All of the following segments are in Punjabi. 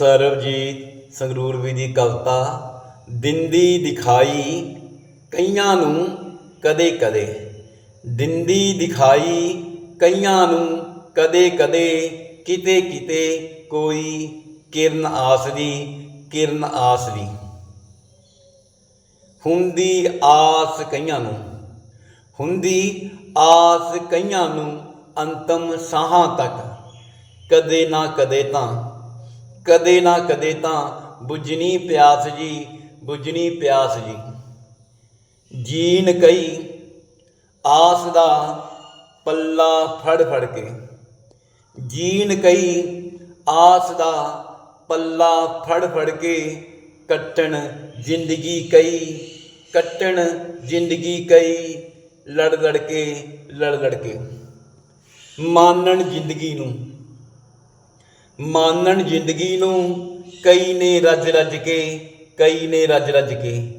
ਸਰਬਜੀਤ ਸੰਗਰੂਰਵੀ ਦੀ ਕਵਿਤਾ, ਦਿੰਦੀ ਦਿਖਾਈ ਕਈਆਂ ਨੂੰ ਕਦੇ ਕਦੇ। ਦਿੰਦੀ ਦਿਖਾਈ ਕਈਆਂ ਨੂੰ ਕਦੇ ਕਦੇ, ਕਿਤੇ ਕਿਤੇ ਕੋਈ ਕਿਰਨ ਆਸਰੀ ਕਿਰਨ ਆਸਰੀ ਹੁੰਦੀ ਆਸ ਕਈਆਂ ਨੂੰ, ਹੁੰਦੀ ਆਸ ਕਈਆਂ ਨੂੰ ਅੰਤਮ ਸਾਹਾਂ ਤੱਕ। ਕਦੇ ਨਾ ਕਦੇ ਤਾਂ ਕਦੇ ਨਾ ਕਦੇ ਤਾਂ ਬੁਝਣੀ ਪਿਆਸ ਜੀ, ਬੁਝਣੀ ਪਿਆਸ ਜੀ। ਜੀਨ ਕਈ ਆਸ ਦਾ ਪੱਲਾ ਫੜ ਫੜ ਕੇ। ਜੀਨ ਕਈ ਆਸ ਦਾ ਪੱਲਾ ਫੜ ਫੜ ਕੇ ਕੱਟਣ ਜ਼ਿੰਦਗੀ ਕਈ, ਕੱਟਣ ਜ਼ਿੰਦਗੀ ਕਈ, ਲੜ ਲੜ ਕੇ, ਲੜ ਲੜ ਕੇ। ਮਾਨਣ ਜ਼ਿੰਦਗੀ ਨੂੰ ਮਾਨਣ ਜ਼ਿੰਦਗੀ ਨੂੰ, ਕਈ ਨੇ ਰੱਜ ਰੱਜ ਕੇ, ਕਈ ਨੇ ਰੱਜ ਰੱਜ ਕੇ।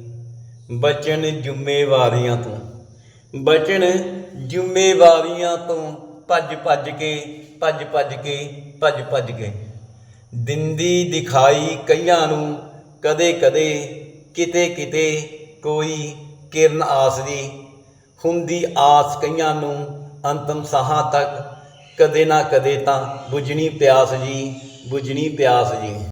ਬਚਣ ਜ਼ਿੰਮੇਵਾਰੀਆਂ ਤੋਂ ਬਚਣ ਜ਼ਿੰਮੇਵਾਰੀਆਂ ਤੋਂ ਭੱਜ ਭੱਜ ਕੇ, ਭੱਜ ਭੱਜ ਕੇ, ਭੱਜ ਭੱਜ ਕੇ ਦਿੰਦੀ ਦਿਖਾਈ ਕਈਆਂ ਨੂੰ, ਕਦੇ ਕਦੇ ਕਿਤੇ ਕਿਤੇ ਕੋਈ ਕਿਰਨ ਆਸ ਦੀ। ਹੁੰਦੀ ਆਸ ਕਈਆਂ ਨੂੰ ਅੰਤਮ ਸਾਹਾਂ ਤੱਕ ਕਦੇ ਨਾ ਕਦੇ ਤਾਂ ਬੁਝਣੀ ਪਿਆਸ ਜੀ ਬੁਝਣੀ ਪਿਆਸ ਜੀ।